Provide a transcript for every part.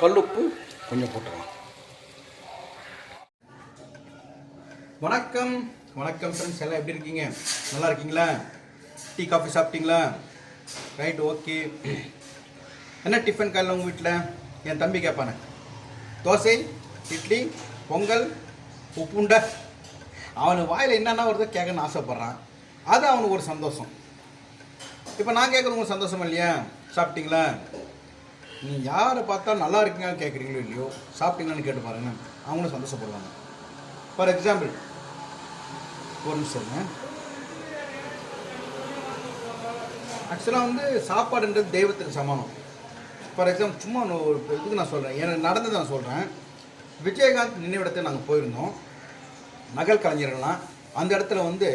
கல்லுப்பு கொஞ்சம் போட்டுக்கலாம் வணக்கம். வணக்கம் ஃப்ரெண்ட்ஸ் எல்லாம் எப்படி இருக்கீங்க? நல்லா இருக்கீங்களா? டீ காஃபி சாப்பிட்டீங்களா? ரைட் ஓகே என்ன டிஃபன் காலையில் உங்கள் வீட்டில் என் தம்பி கேட்பானே தோசை இட்லி பொங்கல் உப்புண்டை. அவனுக்கு வாயில் என்னென்ன வருதோ கேட்கணும்னு ஆசைப்பட்றான். அது அவனுக்கு ஒரு சந்தோஷம். இப்போ நான் கேட்குறது உங்களுக்கு சந்தோஷம் இல்லையா? சாப்பிட்டீங்களா? நீ யாரை பார்த்தா நல்லா இருக்கீங்கன்னு கேட்குறீங்களோ இல்லையோ சாப்பிட்டீங்களான்னு கேட்டு பாருங்க. அவங்களும் சந்தோஷப்படுவாங்க. ஃபார் எக்ஸாம்பிள் ஒரு நிமிஷம் ஆக்சுவலாக வந்து சாப்பாடுன்றது தெய்வத்துக்கு சமானம் ஃபார் எக்ஸாம்பிள் சும்மா ஒரு இதுக்கு நான் சொல்கிறேன் எனக்கு நடந்ததை நான் சொல்கிறேன் விஜயகாந்த் நினைவிடத்தை நாங்கள் போயிருந்தோம். நகல் கலைஞர்கள்லாம் அந்த இடத்துல வந்து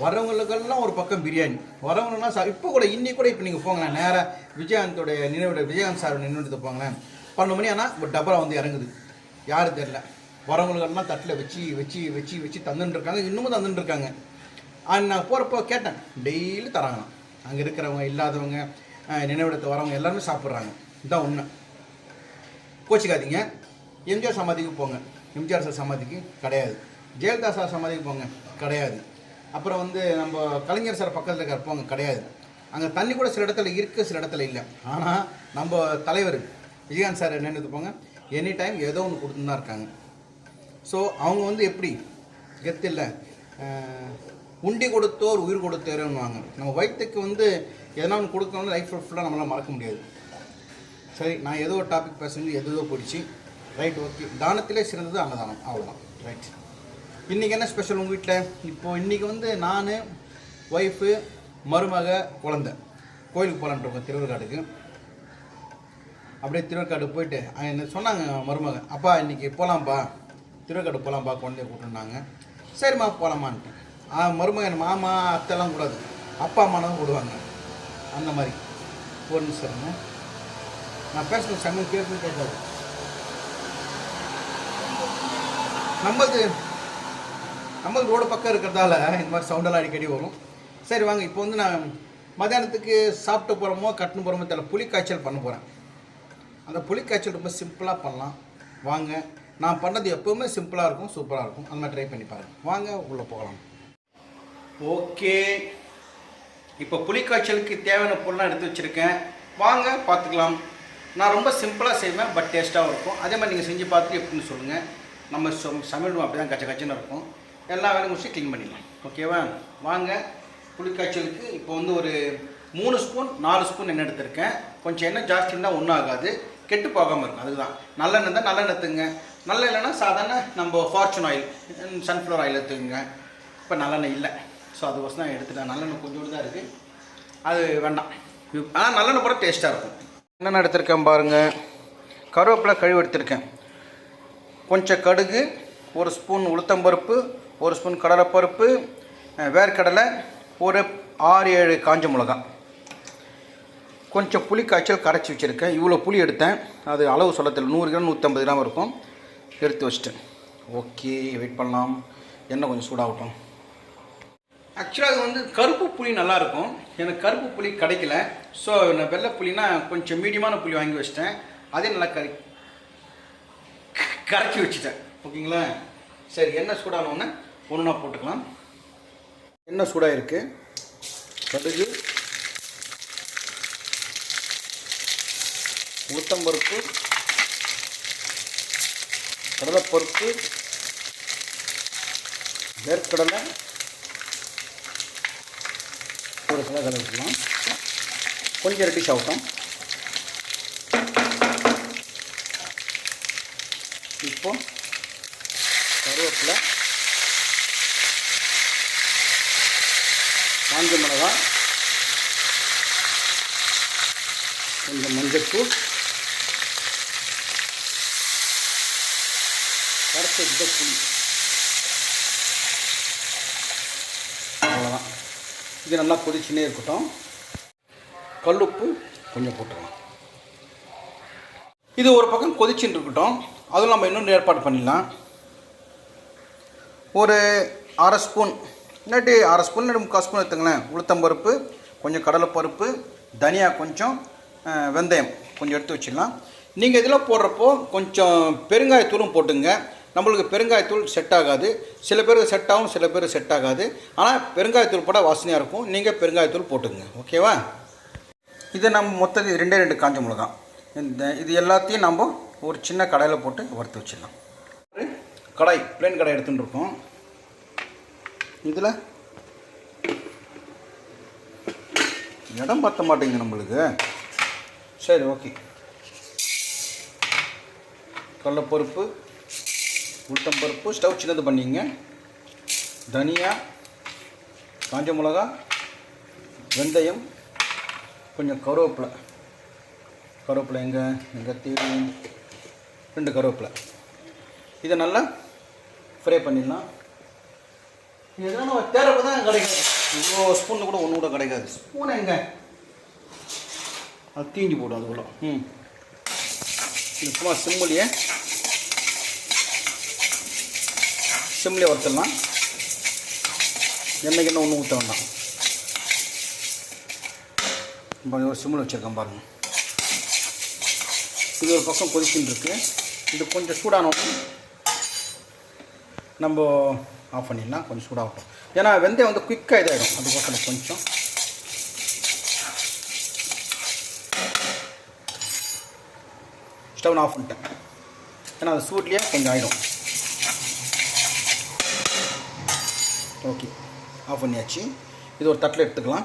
வரவங்களுக்கெல்லாம் ஒரு பக்கம் பிரியாணி. வரவங்கன்னா சார் இப்போ கூட இன்னி கூட இப்போ நீங்கள் போங்களேன் நேராக விஜயகாந்தோடைய நினைவிட விஜயகாந்த் சார் நினைவிடத்தை போங்களேன். பன்னெண்டு மணி ஆனால் ஒரு டபரா வந்து இறங்குது. யாரும் தெரில வரவங்களுக்கெல்லாம் தட்டில் வச்சு வச்சு வச்சு வச்சு தந்துட்டுருக்காங்க இன்னமும் தந்துட்டுருக்காங்க அண்ட் நான் போகிறப்போ கேட்டேன். டெய்லி தராங்களாம். அங்கே இருக்கிறவங்க இல்லாதவங்க நினைவிடத்தை வரவங்க எல்லாருமே சாப்பிட்றாங்க. இதுதான் உண்மை. கோச்சிக்காதீங்க. எம்ஜிஆர் சமாதிக்கு போங்க. எம்ஜிஆர் சார் சமாதிக்கு கிடையாது. ஜெயலலிதா சார் சமாதிக்கு போங்க. கிடையாது. அப்புறம் வந்து நம்ம கலைஞர் சார் பக்கத்தில் இருக்கிற அங்கே கிடையாது. அங்கே தண்ணி கூட சில இடத்துல இருக்குது சில இடத்துல இல்லை. ஆனால் நம்ம தலைவர் விஜயகாந்த் சார் என்னென்னு போங்க எனி டைம் ஏதோ ஒன்று கொடுத்துன்னு தான் இருக்காங்க. ஸோ அவங்க வந்து எப்படி? கெத்து இல்லை. உண்டி கொடுத்தோர் உயிர் கொடுத்தோருன்னுவாங்க. நம்ம வயிற்றுக்கு வந்து எதனா ஒன்று கொடுக்கணும்னு லைஃப் ஃபுல்லாக நம்மளால் மறக்க முடியாது. சரி நான் ஏதோ ஒரு டாபிக் பேசுறது எதோ போயிடுச்சு. ரைட் ஓகே தானத்திலே சிறந்தது அன்னதானம். அவ்வளோதான் ரைட் இன்றைக்கி என்ன ஸ்பெஷல் உங்கள் வீட்டில் இப்போது இன்றைக்கி வந்து நான் ஒய்ஃபு மருமக குழந்த. கோயிலுக்கு போகலான்ட்டு திருவள்ளுக்காடுக்கு அப்படியே திருவள்ளுக்காடு போயிட்டு என்ன சொன்னாங்க மருமக அப்பா இன்றைக்கி போகலாம்ப்பா திருவள்ளுக்காடு போகலாம்ப்பா குழந்தைய கூப்பிட்டுருந்தாங்க சரிம்மா போகலாமான்ட்டு ஆ மருமகன் மாமா அத்தைலாம் கூடாது. அப்பா அம்மா தான் கூடுவாங்க. அந்த மாதிரி. ஒரு நிமிஷம் நான் பேசுகிற சமயம் கேட்கும் கேட்காது. நம்மளது நம்ம ரோடு பக்கம் இருக்கிறதால இந்த மாதிரி சவுண்டெல்லாம் அடிக்கடி வரும். சரி வாங்க இப்போ வந்து நான் மத்தியானத்துக்கு சாப்பிட்டு போகிறோமோ கட்டுன்னு போகிறோமோ தெரியல. புளி காய்ச்சல் பண்ண போகிறேன் அந்த புளி காய்ச்சல் ரொம்ப சிம்பிளாக பண்ணலாம். வாங்க நான் பண்ணது எப்போவுமே சிம்பிளாக இருக்கும் சூப்பராக இருக்கும். அந்த மாதிரி ட்ரை பண்ணி பாருங்கள் வாங்க உள்ளே போகலாம். ஓகே. இப்போ புளிக்காய்ச்சலுக்கு தேவையான பொருள்லாம் எடுத்து வச்சுருக்கேன். வாங்க பார்த்துக்கலாம். நான் ரொம்ப சிம்பிளாக செய்வேன் பட் டேஸ்ட்டாகவும் இருக்கும். அதே மாதிரி நீங்கள் செஞ்சு பார்த்துட்டு எப்படின்னு சொல்லுங்கள் நம்ம சொ- சமையல் அப்படி தான் கச்ச கச்சன்னு இருக்கும். எல்லா வேலையும் முடிச்சு க்ளீன் பண்ணிடலாம். ஓகேவா வாங்க. புளிக்காய்ச்சலுக்கு இப்போ வந்து ஒரு மூணு ஸ்பூன் நாலு ஸ்பூன் எண்ணெய் எடுத்திருக்கேன். கொஞ்சம் எண்ணெய் ஜாஸ்தி இருந்தால் ஒன்றும் ஆகாது கெட்டு போகாமல் இருக்கும். அதுதான் நல்லெண்ணெய் தான் நல்லெண்ணெய் எடுத்துங்க. நல்ல இல்லைன்னா சாதாரண நம்ம ஃபார்ச்சூன் ஆயில் சன்ஃப்ளவர் ஆயில் எடுத்துக்கோங்க. இப்போ நல்லெண்ணெய் இல்லை. ஸோ அதுக்கோசம் தான் எடுத்துட்டேன். நல்லெண்ணெய் கொஞ்சோடு தான் இருக்குது அது வேண்டாம். ஆனால் நல்லெண்ணெய் கூட டேஸ்ட்டாக இருக்கும். என்னென்ன எடுத்திருக்கேன் பாருங்கள் கருவேப்பிலை கழுவி எடுத்திருக்கேன். கொஞ்சம் கடுகு ஒரு ஸ்பூன் உளுத்தம்பருப்பு ஒரு ஸ்பூன் கடலைப்பருப்பு வேர்க்கடலை ஒரு ஆறு ஏழு காஞ்ச மிளகாய் கொஞ்சம் புளி காய்ச்சல் கரைச்சி வச்சுருக்கேன். இவ்வளோ புளி எடுத்தேன். அது அளவு சொல்லத்தில் நூறு கிராம் நூற்றம்பது கிராம் இருக்கும். எடுத்து வச்சிட்டேன். ஓகே வெயிட் பண்ணலாம். எண்ணெய் கொஞ்சம் சூடாகட்டும். ஆக்சுவலாக அது வந்து கருப்பு புளி நல்லாயிருக்கும் எனக்கு கருப்பு புளி கிடைக்கல. ஸோ நான் வெள்ளை புளினா கொஞ்சம் மீடியமான புளி வாங்கி வச்சிட்டேன். அதே நல்லா கரை கரைச்சி வச்சுட்டேன். ஓகேங்களா? சரி எண்ணெய் சூடானோடனே பொருணா போட்டுக்கலாம். எண்ணெய் சூடாக இருக்குது கடுகு உளுத்தம்பருப்பு கடலைப்பருப்பு வேர்க்கடலை ஒரு சில கலக்கலாம் கொஞ்சம் ரெட்டிஷ் ஆகட்டும் இப்போ கருவேப்பிலை காஞ்ச மிளகா கொஞ்சம் மஞ்சத்தூள் கரைச்சி வச்சுட்ட புளி. அவ்வளோதான் இது நல்லா கொதிச்சுனே இருக்கட்டும். கல்லுப்பு கொஞ்சம் போட்டுக்கலாம். இது ஒரு பக்கம் கொதிச்சுட்டு இருக்கட்டும். அதுவும் நம்ம இன்னொன்று ஏற்பாடு பண்ணிடலாம். ஒரு அரை ஸ்பூன் இல்லாட்டி அரை ஸ்பூன் இல்லாட்டி முக்கால் ஸ்பூன் எடுத்துங்களேன். உளுத்தம்பருப்பு கொஞ்சம் கடலைப்பருப்பு தனியா கொஞ்சம் வெந்தயம். கொஞ்சம் எடுத்து வச்சிடலாம். நீங்கள் இதில் போடுறப்போ கொஞ்சம் பெருங்காயத்தூளும் போட்டுங்க. நம்மளுக்கு பெருங்காயத்தூள் செட் ஆகாது. சில பேருக்கு செட் ஆகும் சில பேர் செட் ஆகாது. ஆனால் பெருங்காயத்தூள் போட வாசனையாக இருக்கும். நீங்கள் பெருங்காயத்தூள் போட்டுங்க. ஓகேவா இதை நம்ம மொத்தம் ரெண்டே ரெண்டு காஞ்ச மிளகா. இந்த இது எல்லாத்தையும் நம்ம ஒரு சின்ன கடையில் போட்டு வறுத்து வச்சிடலாம். ஒரு கடாய் பிளேன் கடாய் எடுத்துகிட்டு இருக்கோம். இதில்? இடம் பத்த மாட்டேங்குது நம்மளுக்கு. சரி ஓகே. கடலப்பருப்பு உளுத்தம்பருப்பு ஸ்டவ் சின்னது பண்ணிங்க. தனியா காஞ்ச மிளகா வெந்தயம் கொஞ்சம் கருவேப்பிலை. கருவேப்பிலை எங்கே? எங்கே தேடி? ரெண்டு கருவேப்பிலை. இதை நல்லா ஃப்ரை பண்ணிடலாம். இதெல்லாம் நம்ம தேரப்போ தான் கிடைக்காது. இவ்வளோ ஸ்பூன் கூட ஒன்று கூட கிடைக்காது. ஸ்பூன் எங்க? அது தீஞ்சு போடும் அதுக்குள்ள ம். இது சும்மா சிம்மிலேயே சிம்லேயே வறுத்துடலாம். எண்ணெய்க்கு எண்ணெய் ஒன்றும் ஊற்ற வேண்டாம். ஒரு சிம்மில் வச்சுருக்கேன் பாருங்கள் இது ஒரு பக்கம் கொதிச்சுட்டு இருக்கு. இது கொஞ்சம் சூடானோம் நம்ம ஆஃப் பண்ணிடலாம். கொஞ்சம் சூடாகட்டும். ஏன்னா வெந்தயம் வந்து குயிக்காக இதாகிடும் அதுக்கோசரம் கொஞ்சம் ஸ்டவ் ஆஃப் பண்ணிட்டேன். ஏன்னா அது சூட்லேயே கொஞ்சம் ஆகிடும் ஓகே. ஆஃப் பண்ணியாச்சு. இது ஒரு தட்டில் எடுத்துக்கலாம்.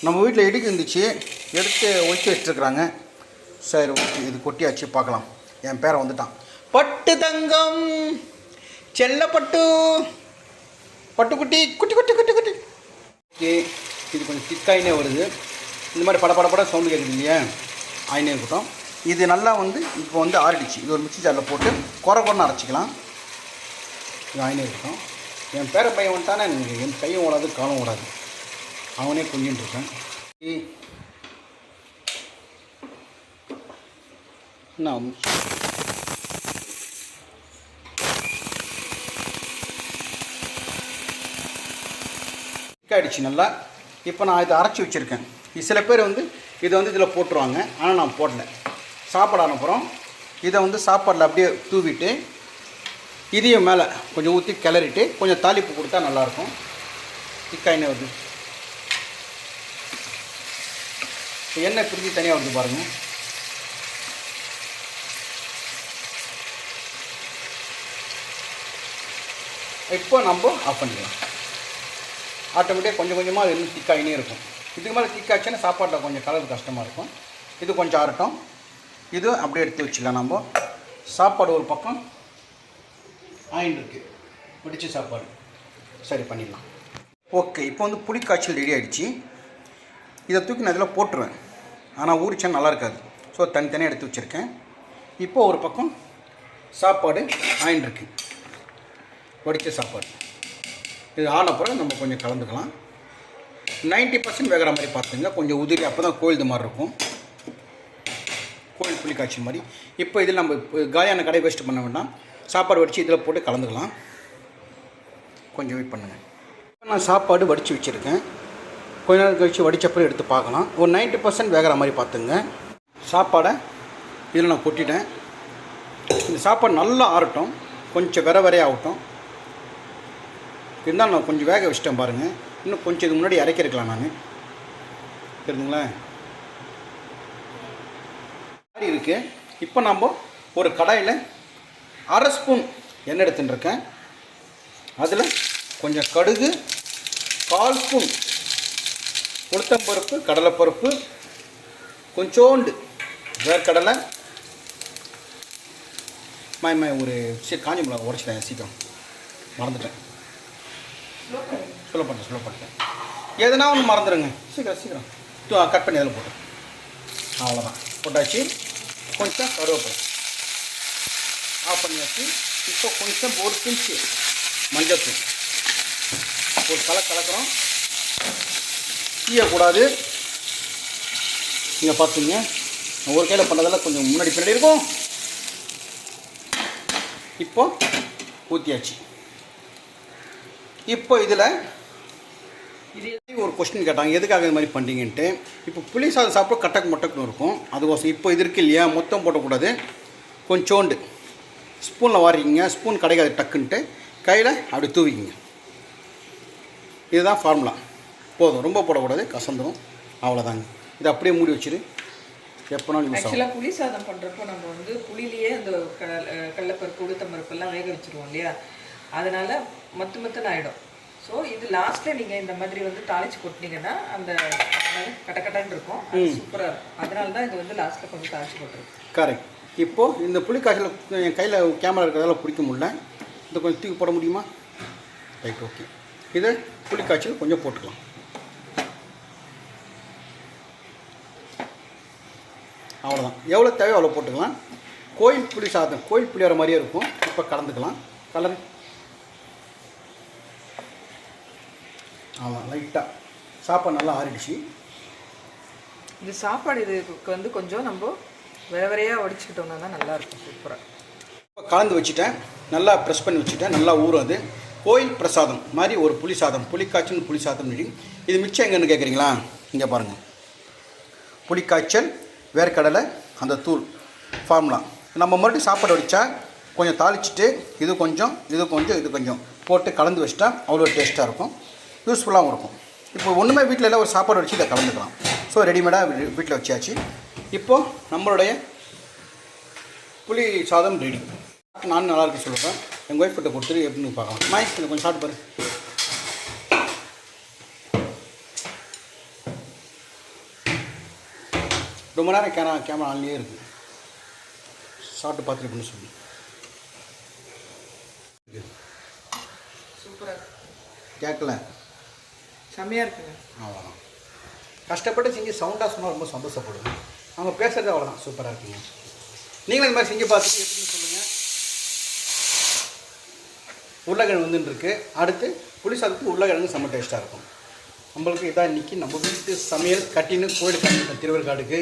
நம்ம வீட்டில் இடுக்கு இருந்துச்சு. எடுத்து ஒழிச்சு வச்சுருக்குறாங்க. சரி ஓகே. இது கொட்டியாச்சு. பார்க்கலாம். என் பேரை வந்துட்டான். பட்டு தங்கம். செல்லப்பட்டு பட்டுக்குட்டி குட்டி குட்டி குட்டி குட்டி ஓகே இது கொஞ்சம் திக்காயினே வருது. இந்த மாதிரி பட பட பட சவுண்டு கேட்குது இல்லையா? ஆயினே இருக்கட்டும். இது நல்லா வந்து இப்போ வந்து ஆறிடுச்சு. இது ஒரு மிக்ஸி ஜாரில் போட்டு குறை குறைன்னு அரைச்சிக்கலாம். இது ஆயினே இருக்கட்டும். என் பேர பையன் வந்துட்டானே எனக்கு என் கையும் ஓடாது காலம் ஓடாது. அவனே கொஞ்சின்னு இருக்கேன். என்ன நான் ஆகிடுச்சு நல்லா. இப்போ நான் இதை அரைச்சி வச்சுருக்கேன். சில பேர் வந்து இதை வந்து இதில் போட்டுருவாங்க. ஆனால் நான் போடல. சாப்பாடு அனுப்புகிறோம் இதை வந்து சாப்பாடில் அப்படியே தூவிட்டு இதையும் மேலே கொஞ்சம் ஊற்றி கிளறிட்டு கொஞ்சம் தாளிப்பு கொடுத்தா நல்லாயிருக்கும். திக்காயினே வருது. எண்ணெய் பிரிஞ்சு தனியாக வருது பாருங்கள் இப்போ நம்ம ஆஃப் பண்ணிக்கலாம். ஆட்டோமேட்டிக்காக கொஞ்சம் கொஞ்சமாக அது இன்னும் ஆகினே இருக்கும். இதுக்கு மேலே திக்காச்சுன்னா சாப்பாட்டில் கொஞ்சம் கலர் கஷ்டமாக இருக்கும். இது கொஞ்சம் ஆறட்டும். இது அப்படியே எடுத்து வச்சிடலாம் நம்ம. சாப்பாடு ஒரு பக்கம் ஆயின் இருக்கு. பிடிச்ச சாப்பாடு. சரி பண்ணிடலாம். ஓகே இப்போ வந்து புளி காய்ச்சல் ரெடி ஆகிடுச்சு இதை தூக்கி நான் இதில் போட்டுருவேன். ஆனால் ஊறிச்சா நல்லா இருக்காது. ஸோ தனித்தனியாக எடுத்து வச்சுருக்கேன். இப்போ ஒரு பக்கம் சாப்பாடு ஆயின் இருக்கு. வடித்த சாப்பாடு. இது ஆன பிறகு நம்ம கொஞ்சம் கலந்துக்கலாம். 90% பர்சன்ட் வேகிற மாதிரி பார்த்துங்க. கொஞ்சம் உதிரி அப்போ தான் கோயில் மாதிரி இருக்கும். கோயில் புளி மாதிரி. இப்போ இதில் நம்ம இப்போ காலியான கடை வேஸ்ட் பண்ண வேண்டாம். சாப்பாடு வடித்து இதில் போட்டு கலந்துக்கலாம். கொஞ்சம் வெயிட் பண்ணுங்கள் இப்போ நான் சாப்பாடு வடித்து வச்சுருக்கேன். கொஞ்ச நேரம் கழித்து வடித்தப்பறம் எடுத்து பார்க்கலாம். ஒரு 90% பர்சன்ட் வேகிற மாதிரி பார்த்துங்க. சாப்பாடை இதில் நான் கொட்டிட்டேன். இந்த சாப்பாடு நல்லா ஆறட்டும். கொஞ்சம் வெற வெறையாகட்டும் இருந்தாலும் நான் கொஞ்சம் வேக வச்சிட்டேன் பாருங்கள் இன்னும் கொஞ்சம் இது முன்னாடி இறக்கிருக்கலாம் நான். தெரியுதுங்களா மாதிரி இருக்குது இப்போ நம்ம ஒரு கடாயில் அரை ஸ்பூன் எண்ணெய் எடுத்துன்னு இருக்கேன். அதில் கொஞ்சம் கடுகு கால் ஸ்பூன் உளுத்தம்பருப்பு கடலைப்பருப்பு கொஞ்சோண்டு வேர்க்கடலை. மாய் மாய் ஒரு காஞ்சி மிளகா உடச்சிட்டேன் சீக்கிரம். மறந்துட்டேன். ஸ்லோ பண்ணிட்டேன் ஸ்லோ பண்ணுறேன் எதுனா ஒன்று மறந்துடுங்க சீக்கிரம் சீக்கிரம். தூ கட் பண்ணி அதில் போட்டு. அவ்வளோதான் போட்டாச்சு. கொஞ்சம் கருவேப்பிலை. ஆஃப் பண்ணியாச்சு. இப்போ கொஞ்சம் ஒரு பிஞ்சு மஞ்சத்தூள். ஒரு கலை கலக்கிறோம். தீயக்கூடாது. நீங்கள் பார்த்துங்க ஒரு கையில் பண்ணதெல்லாம் கொஞ்சம் முன்னாடி பின்னாடி இருக்கும். இப்போ ஊற்றியாச்சு இப்போ இதில் இது ஒரு கொஸ்டின் கேட்டாங்க. எதுக்காக இது மாதிரி பண்ணிங்கன்ட்டு. இப்போ புளி சாதம் சாப்பிட கட்டக்கு மட்டக்குன்னு இருக்கும். அதுக்கோசம் இப்போ இது இருக்கு இல்லையா? மொத்தம் போடக்கூடாது கொஞ்சோண்டு ஸ்பூனில் வாரிக்கிங்க. ஸ்பூன் கிடைக்காது டக்குன்ட்டு. கையில் அப்படி தூவிக்கிங்க. இதுதான் ஃபார்முலா போதும். ரொம்ப போடக்கூடாது. கசந்துடும் அவ்வளோதாங்க இதை அப்படியே மூடி வச்சுரு. எப்போனாலும் யூஸ் ஆக்சுவலாக புளி சாதம் பண்ணுறப்போ நம்ம வந்து புளிலேயே அந்த கடல் கடலைப்பருப்பு உளுத்தம்பருப்பு எல்லாம் வேக வச்சுருவோம் இல்லையா? அதனால் மத்து மத்துன்னு ஆகிடும் ஸோ இது லாஸ்ட்டில் நீங்கள் இந்த மாதிரி வந்து தாளிச்சு கொட்டினீங்கன்னா அந்த கட்டக்கட்டான்னு இருக்கும். சூப்பராக இருக்கும். அதனால தான் இது வந்து லாஸ்ட்டில் கொஞ்சம் தாளிச்சு போட்டுருக்கு கரெக்ட் இப்போது இந்த புளி காய்ச்சல் என் கையில் கேமரா இருக்கிறதால பிடிக்க முடியல. இதை கொஞ்சம் தூக்கி போட முடியுமா? ரைட் ஓகே இதை புளி காய்ச்சல் கொஞ்சம் போட்டுக்கலாம். அவ்வளோதான் எவ்வளோ தேவையோ அவ்வளோ போட்டுக்கலாம். கோயில் புளி சாதம் கோயில் புளி வர மாதிரியே இருக்கும். இப்போ கலந்துக்கலாம். கலர் ஆமாம் லைட்டாக சாப்பாடு நல்லா ஆறிடுச்சு. இது சாப்பாடு இதுக்கு வந்து கொஞ்சம் நம்ம வேவரையாக வடிச்சுக்கிட்டோம்னா தான் நல்லா இருக்கும் சூப்பராக இப்போ கலந்து வச்சுட்டேன். நல்லா ப்ரெஸ் பண்ணி வச்சுட்டேன். நல்லா ஊறும் அது. கோயில் பிரசாதம் மாதிரி ஒரு புளி சாதம் புளிக்காய்ச்சல் புளி சாதம் இது மிச்சம் எங்கன்னு கேட்குறீங்களா இங்கே பாருங்கள் புளிக்காய்ச்சல் வேர்க்கடலை அந்த தூள் ஃபார்முலா நம்ம மறுபடியும் சாப்பாடு வடித்தா கொஞ்சம் தாளிச்சிட்டு இது கொஞ்சம் இது கொஞ்சம் இது கொஞ்சம் போட்டு கலந்து வச்சிட்டா அவ்வளோ டேஸ்ட்டாக இருக்கும். யூஸ்ஃபுல்லாகவும் இருக்கும். இப்போ ஒன்றுமே வீட்டில் எல்லாம் ஒரு சாப்பாடு வச்சு இதை கலந்துக்கலாம். ஸோ ரெடிமேடாக வீட்டில் வச்சாச்சு. இப்போது நம்மளுடைய புளி சாதம் ரெடி நானும் நல்லா இருக்கு சொல்லுவேன் எங்கள் ஒய்ஃப் கிட்ட கொடுத்துட்டு எப்படின்னு பார்க்கலாம். மாய் இதை கொஞ்சம் சாப்பிட்டு பாரு. ரொம்ப நேரம் கேமரா கேமரா ஆன்லேயே இருக்கு. சாப்பிட்டு பார்த்துட்டு பண்ணி சொல்லு. கேட்கல. செம்மையாக இருக்குங்க. அவ்வளோதான் கஷ்டப்பட்டு செஞ்சு சவுண்டாக சொன்னால் ரொம்ப சந்தோஷப்படுவேன் அவங்க பேசுகிறது அவ்வளோதான் சூப்பராக இருக்குங்க. நீங்களும் இந்த மாதிரி செஞ்சு பார்த்துட்டு எப்படின்னு சொல்லுங்கள் உருளைக்கிழங்கு வந்துட்டுருக்கு. அடுத்து புளி சாதத்துக்கு உருளைக்கிழங்கு செம்ம டேஸ்ட்டாக இருக்கும். நம்மளுக்கு இதான் இன்றைக்கி நம்ம வீட்டு சமையல் கட்டின்னு கோயிலுக்கு கட்டிட்டோம் திருவருக்காடுக்கு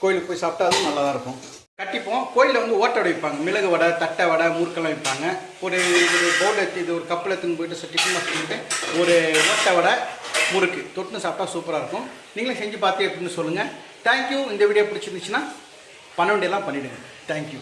கோயிலுக்கு போய் சாப்பிட்டா அதுவும் நல்லா தான் இருக்கும். கட்டிப்போம். கோயிலில் வந்து ஓட்டை வடை வைப்பாங்க. மிளகு வடை தட்டை வடை முறுக்கெல்லாம் வைப்பாங்க. ஒரு ஒரு பவுல் எடுத்து இது ஒரு கப்பில் எடுத்துன்னு போயிட்டு டிஃபன் பண்ணிட்டு ஒரு ஓட்டை வடை முறுக்கு. தொட்டுன்னு சாப்பிட்டா சூப்பராக இருக்கும். நீங்களும் செஞ்சு பார்த்து எப்படின்னு சொல்லுங்கள் தேங்க்யூ இந்த வீடியோ பிடிச்சிருந்துச்சுன்னா பண்ண வேண்டியெல்லாம் பண்ணிவிடுங்க தேங்க்யூ